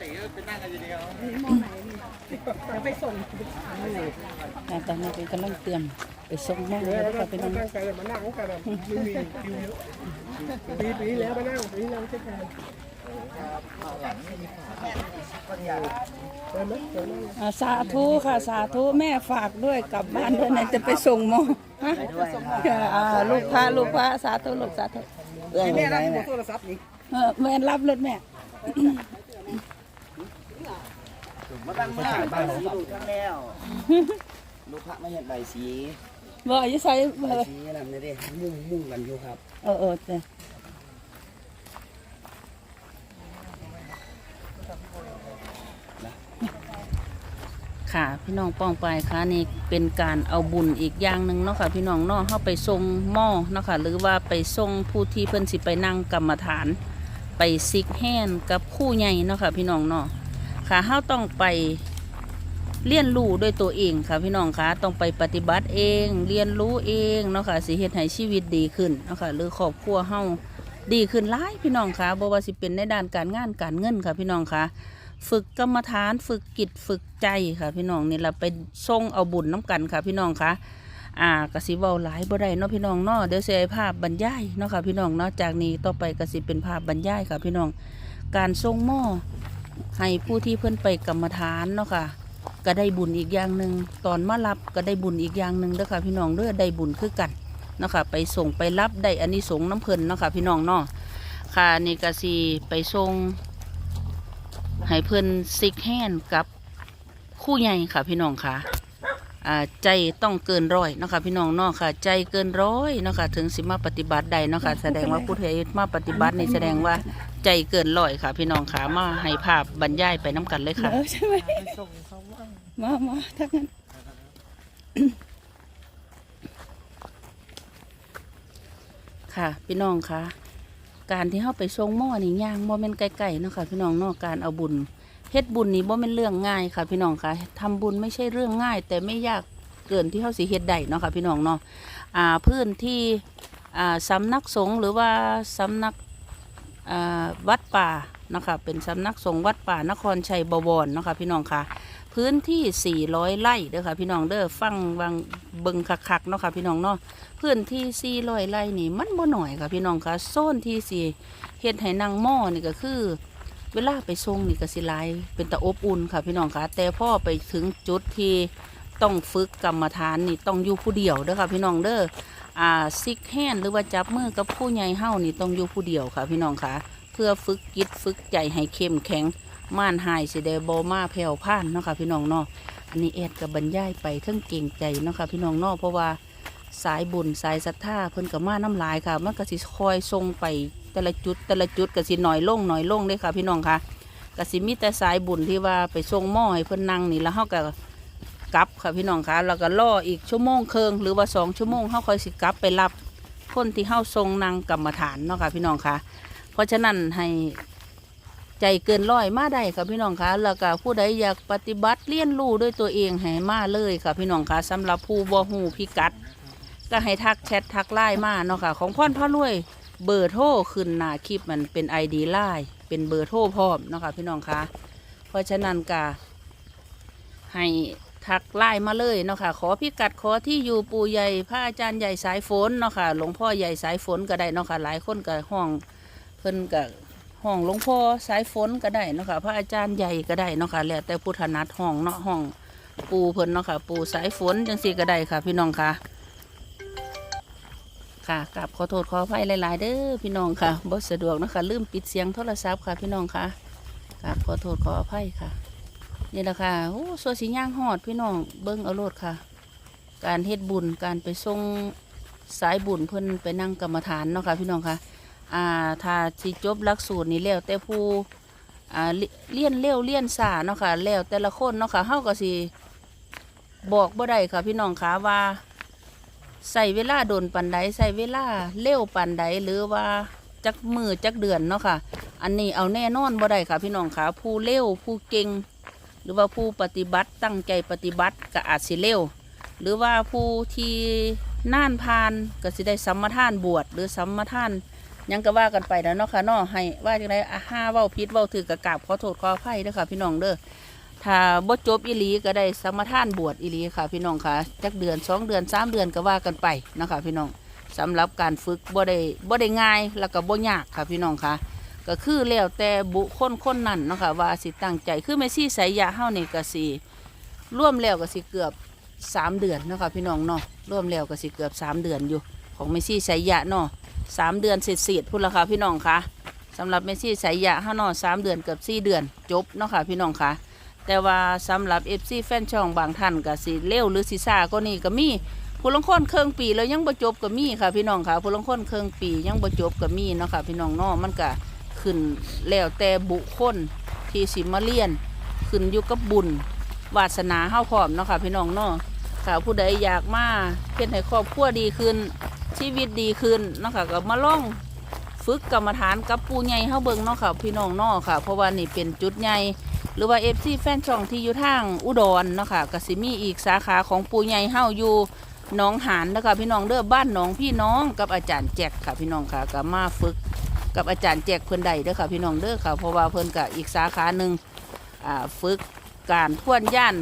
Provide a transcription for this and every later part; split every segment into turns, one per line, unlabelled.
ตีก็ไปนั่งกันอยู่เดียว
จะไปส่ง
อ่าตอนนี้เป็นกำลังเตรียมไปส่งหม้อแล้วก็ไปนั่ง
นั่งกันมานั่งกันไม่มีคิวเยอะปีปีแล้วมานั่งปีแล้วใช่กันเดินไหมเดินไหม
อ่าสาธุค่ะสาธุแม่ฝากด้วยกลับบ้านด้วยนะจะไปส่งหม้อฮะอ่าลูกพระลูกพระสาธุลูกสาธุ
แม่รับโทรศัพท์นี่
เออแม่รับรถแม่
มาตั้งมาใบสีดูทั้งแล้วลูกพระไม่เห็นใบสี
บ่อยู่ใส่
ใบสีนั่นไม่ด้มุ่งมุ่งกันอยู่ครับ
เออเออจ้ะค่ะพี่น้องป้องไปค่ะนี่เป็นการเอาบุญอีกอย่างหนึ่งเนาะค่ะพี่น้องเนาะเข้าไปทรงหม้อเนาะค่ะหรือว่าไปทรงผู้ที่เพิ่นสิไปนั่งกรรมฐาน ไปซิกแฮนกับคู่ใหญ่เนาะค่ะพี่น้องเนาะค่ะเฮาต้องไปเรียนรู้ด้วยตัวเองค่ะพี่น้องคะต้องไปปฏิบัติเอง เรียนรู้เองเนาะค่ะสิเฮ็ดให้ชีวิตดีขึ้นเนาะค่ะหรือครอบครัวเฮาดีขึ้นหลายพี่น้องคะบ่ว่าสิเป็นในด้านการงานการเงินค่ะพี่น้องคะฝึกกรรมฐานฝึกกิจฝึกใจค่ะพี่น้องนี่เราไปทรงเอาบุญน้ำกันค่ะพี่น้องคะ อ่ากสิเว้าหลายบ่ได้เนาะพี่น้องเนาะเดี๋ยวเสียภาพบรรยายเนาะค่ะพี่น้องเนาะจากนี้ต่อไปกสิเป็นภาพบรรยายค่ะพี่น้อง การทรงหม้อให้ผู้ที่เพิ่นไปกรรมฐานเนาะค่ะ ก็ได้บุญอีกอย่างหนึ่งตอนมารับก็ได้บุญอีกอย่างหนึ่งเด้อค่ะพี่น้องเด้อได้บุญคือกันเนาะค่ะไปส่งไปรับได้อันนี้สงน้ำเพิ่นเนาะค่ะพี่น้องเนาะค่ะนี่กสิไปส่งให้เพิ่นซิกแฮนกับคู่ใหญ่ค่ะพี่น้องค่ะ ใจต้องเกินร้อยเนาะค่ะพี่น้องเนาะค่ะ ใจเกินร้อยเนาะค่ะถึงสิมาปฏิบัติใดเนาะค่ะแสดงว่าผู้ที่มาปฏิบัตินี่แสดงว่าใจเกินร้อยค่ะ พี่น้องค่ะมาให้ภาพบรรยายไปน้กันเลยค่ะใช่ไหมมามาทั้งนั้นค่ะ พี่น้องค่ะการที่เข้าไปทรงหม้อนี่ย่างบ่แม่นไกลๆเนาะค่ะ พี่น้องเนาะการเอาบุญ เฮ็ดบุญนี่บ่แม่นเรื่องง่ายค่ะพี่น้องค่ะทำบุญไม่ใช่เรื่องง่าย แต่ไม่ยากเกินที่เฮาสิเฮ็ดได้เนาะค่ะพี่น้องเนาะอ่าพื้นที่อ่าสำนักสงฆ์หรือว่าสำนักอ่าวัดป่านะคะเป็นสำนักสงฆ์วัดป่านครชัยบวรเนาะค่ะพี่น้องค่ะพื้นที่ 400 ไร่เด้อค่ะพี่น้องเด้อฟังวังเบิงคักๆเนาะค่ะพี่น้องเนาะพื้นที่ 400 ไร่นี่มันบ่หน่อยค่ะพี่น้องค่ะโซนที่4เฮ็ดให้นางหม้อนี่ก็คือ เวลาไปส่งนี่ก็สิหลายเป็นตะอบอุ่นค่ะพี่น้องค่ะ แต่พ่อไปถึงจุดที่ต้องฝึกกรรมฐานนี่ต้องอยู่ผู้เดียวเด้อค่ะพี่น้องเด้ออ่าซิกแฮนหรือว่าจับมือกับผู้ใหญ่เฮานี่ต้องอยู่ผู้เดียวค่ะพี่น้องค่ะ เพื่อฝึกจิตฝึกใจให้เข้มแข็งม่านหายสิได้บ่มาแผ่วพ่านเนาะค่ะพี่น้องเนาะอันนี้แอดกับบรรยายไปทั้งเก่งใจเนาะค่ะพี่น้องเนาะเพราะว่าสายบุญสายศรัทธาเพิ่นกับมาน้ำลายค่ะ มันก็สิคอยส่งไป แต่ละจุดแต่ละจุดก็สิหน่อยลงหน่อยลงเลยค่ะ พี่น้องค่ะก็สิมีแต่สายบุญที่ว่าไปส่งหม้อให้เพิ่อนนั่งนี่แล้วเฮาก็กลับค่ะพี่น้องค่ะแล้วก็รออีกชั่วโมงเครึ่งหรือว่าสองชั่วโมงเฮาคอยสิกลับไปรับคนที่เฮาส่งนั่งกรรมฐานเนาะค่ะพี่น้องค่ะ เพราะฉะนั้นให้ใจเกินร้อยมาได้ค่ะพี่น้องคะแล้วก็ผู้ใดอยากปฏิบัติเรียนรู้ด้วยตัวเองให้มาเลยค่ะพี่น้องคะสำหรับผู้บ่ฮู้พิกัด ก็ให้ทักแชททักไลน์มาเนาะค่ะ ของพ่อนพ่อรวย เบอร์โทรขึ้นหน้าคลิปมันเป็น ID ไลน์เป็นเบอร์โทรพร้อมเนาะค่ะพี่น้องคะเพราะฉะนั้นก็ให้ทักไลน์มาเลยเนาะค่ะ ขอพิกัดขอที่อยู่ปู่ใหญ่พระอาจารย์ใหญ่สายฝนเนาะค่ะหลวงพ่อใหญ่สายฝนก็ได้เนาะค่ะหลายคนก็ห้องเพิ่นก็ห้องหลวงพ่อสายฝนก็ได้เนาะค่ะพระอาจารย์ใหญ่ก็ได้เนาะค่ะแล้วแต่พุทธนัดห้องเนาะห้องปูเพิ่นเนาะค่ะ ปูสายฝนจังสี่ก็ได้ค่ะ พี่น้องค่ะ ค่ะกราบขอโทษขออภัยหลาย ๆ เด้อพี่น้องค่ะบ่สะดวกนะคะลืมปิดเสียงโทรศัพท์ค่ะพี่น้องค่ะกราบขอโทษขออภัยค่ะ นี่แหละค่ะโอ้สัวสีย่างหอดพี่น้องเบิ้งเอาโลดค่ะ การเฮ็ดบุญการไปส่งสายบุญเพิ่นไปนั่งกรรมฐานเนาะค่ะพี่น้องค่ะอ่าถ้าสิจบหลักสูตรนี้แล้วแต่ผู้อ่าเลี่ยนเร็วเลี่ยนสาเนาะค่ะแล้วแต่ละคนเนาะค่ะเฮาก็สิบอกบ่ได้ค่ะพี่น้องค่ะว่า ใส่เวลาโดนปันใดใส่เวลาเร็วปันใดหรือว่าจักมือจักเดือนเนาะค่ะ อันนี้เอาแน่นอนบ่ได้ค่ะ พี่น้องค่ะผู้เร็วผู้เก่ง หรือว่าผู้ปฏิบัติตั้งใจปฏิบัติก็อาจสิเร็ว หรือว่าผู้ที่น่านพานก็สิได้สัมมาทานบวชหรือสัมมาทานยังก็ว่ากันไปแล้วเนาะค่ะเนาะให้ว่าจังไดอะห้าเว้าผิดเว้าถือกะกาบขอโทษขออภัยเด้อค่ะ พี่น้องเด้อ ถ้าบ่จบอีหลีก็ได้สมทานบวชอีหลีค่ะ พี่น้องค่ะจักเดือนสองเดือนสามเดือนก็ว่ากันไปนะคะพี่น้องสำหรับการฝึกบ่ได้บ่ได้ง่ายแล้วก็บ่ยากค่ะพี่น้องค่ะ ก็คือแล้วแต่บุคคลคนนั้นเนาะค่ะว่าสิตั้งใจคือแม่ซี่สายยาเฮานี่ก็สิร่วมแล้วก็สิเกือบสามเดือนเนาะค่ะพี่น้องเนาะร่วมแล้วก็สิเกือบสามเดือนอยู่ ของแม่ซี่สายยะเนาะสามเดือนเสร็จเสร็จพุ่นละค่ะพี่น้องค่ะสำหรับแม่ซี่สายยะเฮาเนาะสามเดือนเกือบสี่เดือนจบเนาะค่ะพี่น้องค่ะ แต่ว่าสำหรับ FC แฟนช่องบางท่านก็สิเร็วหรือสิซาก็นี่ก็มีผู้ลงคนเครื่องปีแล้วยังบ่จบก็มีค่ะ พี่น้องค่ะผู้ลงคนเครื่องปียังบ่จบก็มีเนาะค่ะ พี่น้องเนาะมันก็ขึ้นแล้วแต่บุคคลที่สิมาเรียน ขึ้นอยู่กับบุญวาสนาเฮาพร้อมเนาะค่ะ พี่น้องเนาะค่ะผู้ใดอยากมาเฮ็ดให้ครอบครัวดีขึ้นชีวิตดีขึ้นเนาะค่ะก็มาล่องฝึกกรรมฐานกับปู่ใหญ่เฮาเบิ่งเนาะค่ะ พี่น้องเนาะค่ะ เพราะว่านี่เป็นจุดใหญ่ หรือว่า FC แฟนช่องที่อยู่ทางอุดรเนาะค่ะกสิมีอีกสาขาของปูใหญ่เฮาอยู่หนองหานนะคะพี่น้องเด้อบ้านหนองพี่น้องกับอาจารย์แจกค่ะพี่น้องค่ะก็มาฝึกกับอาจารย์แจกเพิ่นใดเด้อค่ะพี่น้องเด้อค่ะเพราะว่าเพิ่นกับอีกสาขาหนึ่งอ่าฝึกการท่วนย่าน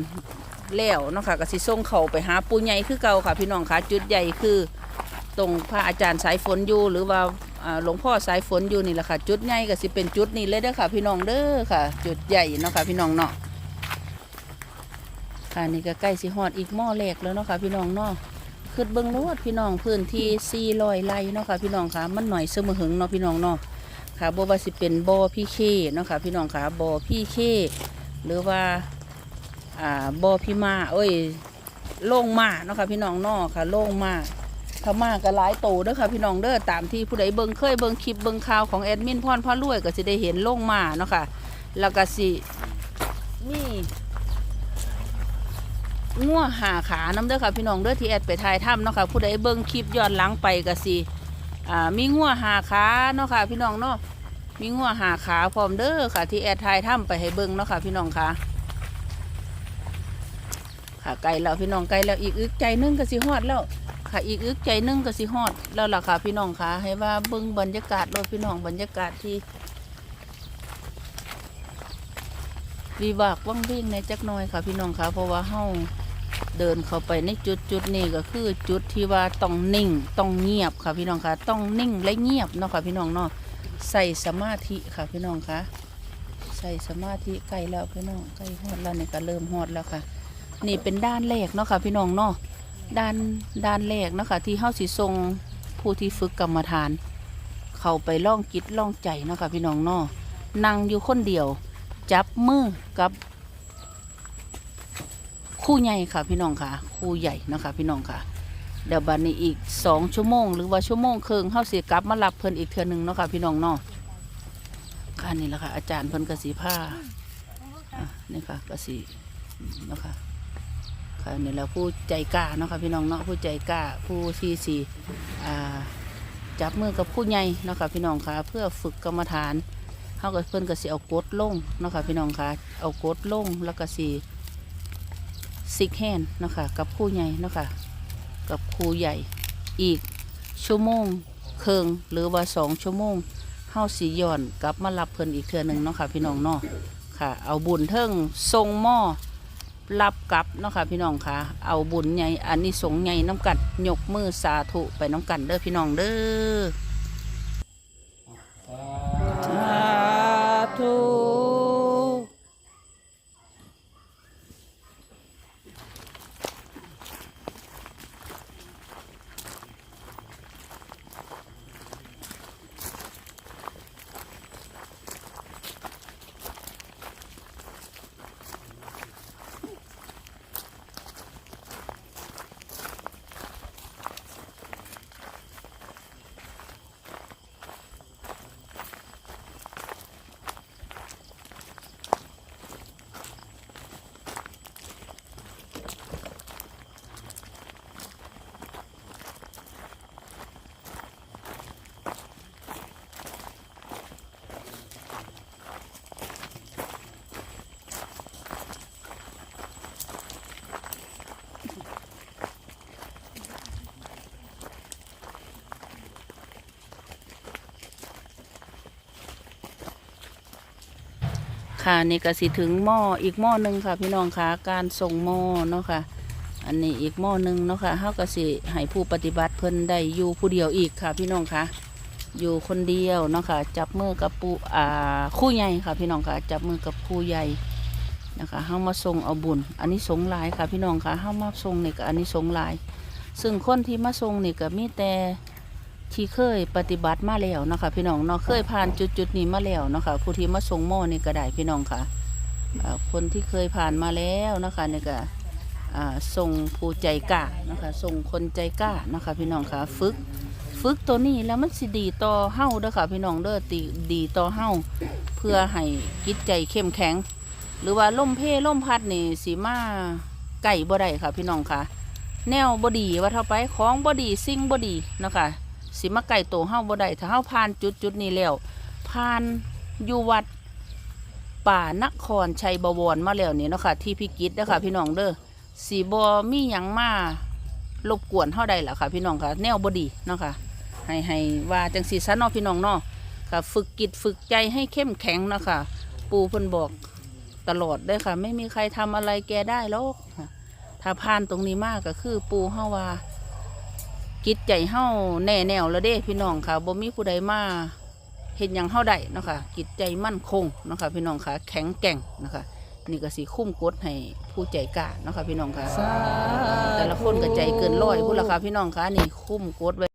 แล้วเนาะค่ะกสิส่งเขาไปหาปูใหญ่คือเก่าค่ะพี่น้องค่ะจุดใหญ่คือ ตรงพระอาจารย์สายฝนอยู่หรือว่า หลวงพ่อสายฝนอยู่นี่แหละค่ะ จุดใหญ่ก็สิเป็นจุดนี้เลยเด้อค่ะ พี่น้องเด้อค่ะ จุดใหญ่เนาะค่ะ พี่น้องเนาะค่ะนี่ก็ใกล้สิฮอดอีกหม้อแรกแล้วเนาะค่ะ พี่น้องเนาะคือเบิ้งโลดพี่น้องพื้นที่400ไร่เนาะค่ะ พี่น้องค่ะ มันหน่อยเสมอหึงเนาะพี่น้องเนาะค่ะบ่ว่าสิเป็นบ่อพี่เคเนาะค่ะ พี่น้องค่ะบ่อพี่เคหรือว่าอ่าบ่อพี่มาเอ้ยโล่งมาเนาะค่ะ พี่น้องเนาะค่ะโล่งมา ถ้ามาก็หลายโตเด้อค่ะพี่น้องเด้อตามที่ผู้ใดเบิ่งเคยเบิ่งคลิปเบิ่งข่าวของแอดมินพรพ่อรวยก็สิได้เห็นโล่งมาเนาะค่ะแล้วก็สิมีงัวหาขาน้ำเด้อค่ะพี่น้องเด้อที่แอดไปถ่ายถ้ำเนาะค่ะผู้ใดเบิ่งคลิปย้อนหลังไปก็สิอ่ามีงัวหาขาเนาะค่ะพี่น้องเนาะมีงัวหาขาพร้อมเด้อค่ะ ที่แอดถ่ายถ้ำไปให้เบิ่งเนาะค่ะพี่น้องค่ะค่ะไกลแล้วพี่น้องไกลแล้วอีกอึกใจนึงก็สิฮอดแล้ว ค่ะ อีกอึกใจนึงก็สิฮอดแล้วล่ะค่ะ พี่น้องค่ะให้ว่าเบิ่งบรรยากาศรถพี่น้องบรรยากาศที่วิบากว่างวิ่งในจักหน่อยค่ะ พี่น้องค่ะ เพราะว่าเฮาเดินเข้าไปในจุดจุดนี้ก็คือจุดที่ว่าต้องนิ่งต้องเงียบค่ะพี่น้องค่ะ ต้องนิ่งและเงียบเนาะค่ะ พี่น้องเนาะใส่สมาธิค่ะพี่น้องค่ะใส่สมาธิใกล้แล้วพี่น้องใกล้ฮอดแล้วนี่ก็เริ่มฮอดแล้วค่ะ นี่เป็นด้านแรกเนาะค่ะ พี่น้องเนาะ ด้านด้านแรกนะคะที่เฮาสิทรงผู้ที่ฝึกกรรมฐาน เขาไปล่องจิตล่องใจนะคะพี่น้องเนาะนั่งอยู่คนเดียว จับมือกับคู่ใหญ่ค่ะพี่น้องค่ะคู่ใหญ่นะคะพี่น้องค่ะ เดี๋ยวบัดนี้อีกสองชั่วโมง หรือว่าชั่วโมงครึ่งเฮาสิกลับมารับเพิ่นอีกเทื่อหนึงเนาะค่ะพี่น้องเนาะค่ะนี่แหละค่ะอาจารย์เพิ่นกสีผ้านี่ค่ะกสีนะคะ ค่ะนี่แหละผู้ใจกล้าเนาะค่ะพี่น้องเนาะผู้ใจกล้าผู้ที่สี่จับมือกับผู้ใหญ่เนาะค่ะพี่น้องค่ะเพื่อฝึกกรรมฐานเฮากับเพิ่นก็สิเอากดลงเนาะค่ะพี่น้องค่ะเอากดลงแล้วก็สิซิกแฮนเนาะค่ะกับครู่ใหญ่เนาะค่ะกับครูใหญ่อีกชั่วโมงเคิงหรือว่าสองชั่วโมงเฮาสีย้อนกลับมารับเพิ่นอีกเทื่อหนึ่งเนาะค่ะพี่น้องเนาะค่ะ เอาบุญเทิงทรงหม้อ รับกลับเนาะค่ะพี่น้องค่ะ เอาบุญใหญ่อันนี้สงส์ใหญ่น้ำกัดยกมือสาธุไปน้ำกันเด้อพี่น้องเด้อ ค่ะนี่ก็สิถึงหม้ออีกหม้อหนึ่งค่ะ พี่น้องคะการส่งหม้อเนาะค่ะ อันนี้อีกหม้อหนึ่งเนาะค่ะเฮาก็สิให้ผู้ปฏิบัติเพิ่นได้อยู่ผู้เดียวอีกค่ะ พี่น้องคะอยู่คนเดียวเนาะค่ะ จับมือกับปูอ่าคู่ใหญ่ค่ะ พี่น้องคะจับมือกับคู่ใหญ่นะคะเฮามาส่งเอาบุญอันนี้สงหลายค่ะ พี่น้องคะเฮามาส่งนี่ก็อันนี้สงหลาย ซึ่งคนที่มาส่งนี่ก็มีแต่ ที่เคยปฏิบัติมาแล้วเนาะคะพี่น้องเนาะเคยผ่านจุดจุดๆนี้มาแล้วเนาะคะผู้ที่มาส่งหม้อนี่ก็ได้พี่น้องค่ะอ่าคนที่เคยผ่านมาแล้วเนาะคะนี่ก็อ่าส่งผู้ใจกล้านะคะส่งคนใจกล้านะคะพี่น้องคะฝึกฝึกตัวนี้แล้วมันสิดีต่อเฮาเด้อค่ะพี่น้องเด้อตีดีต่อเฮาเพื่อให้จิตใจเข้มแข็ง หรือว่าล่มเพล่มพัดนี่สีมาไก่บ่ได้ค่ะพี่น้องค่ะ แนวบ่ดีว่าเท่าไปของบ่ดีสิ่งบ่ดีเนาะคะ สิมาไก่โตวเฮาบ่ได้ถ้าเฮาผ่านจุดจุดนี้แล้วผ่านอยู่วัดป่านครชัยบวรมาแล้วนี่เนาะค่ะที่พิกิตเด้อค่ะพี่น้องเด้อสีบอมีหยังมารบกวนเท่าใดล่ะค่ะ พี่น้องค่ะ แนวบดีเนาะค่ะให้ให้ว่าจังสีซะเนาะพี่น้องเนาะค่ะ ฝึกจิตฝึกใจให้เข้มแข็งเนาะค่ะ ปูเพิ่นบอกตลอดเด้ค่ะ ไม่มีใครทำอะไรแกได้หรอกถ้าผ่านตรงนี้มากก็คือปูเฮาว่า จิตใจเฮาแน่แนวแล้วเด้พี่น้องค่ะบ่มีผู้ใดมาเห็นอย่างเฮาได้เนาะค่ะจิตใจมั่นคงเนาะค่ะพี่น้องค่ะแข็งแกร่งเนาะค่ะนี่ก็สิคุ้มกดให้ผู้ใจกล้าเนาะค่ะพี่น้องค่ะแต่ละคนก็ใจเกินร้อยพูดละค่ะพี่น้องค่ะนี่คุ้มกดไว้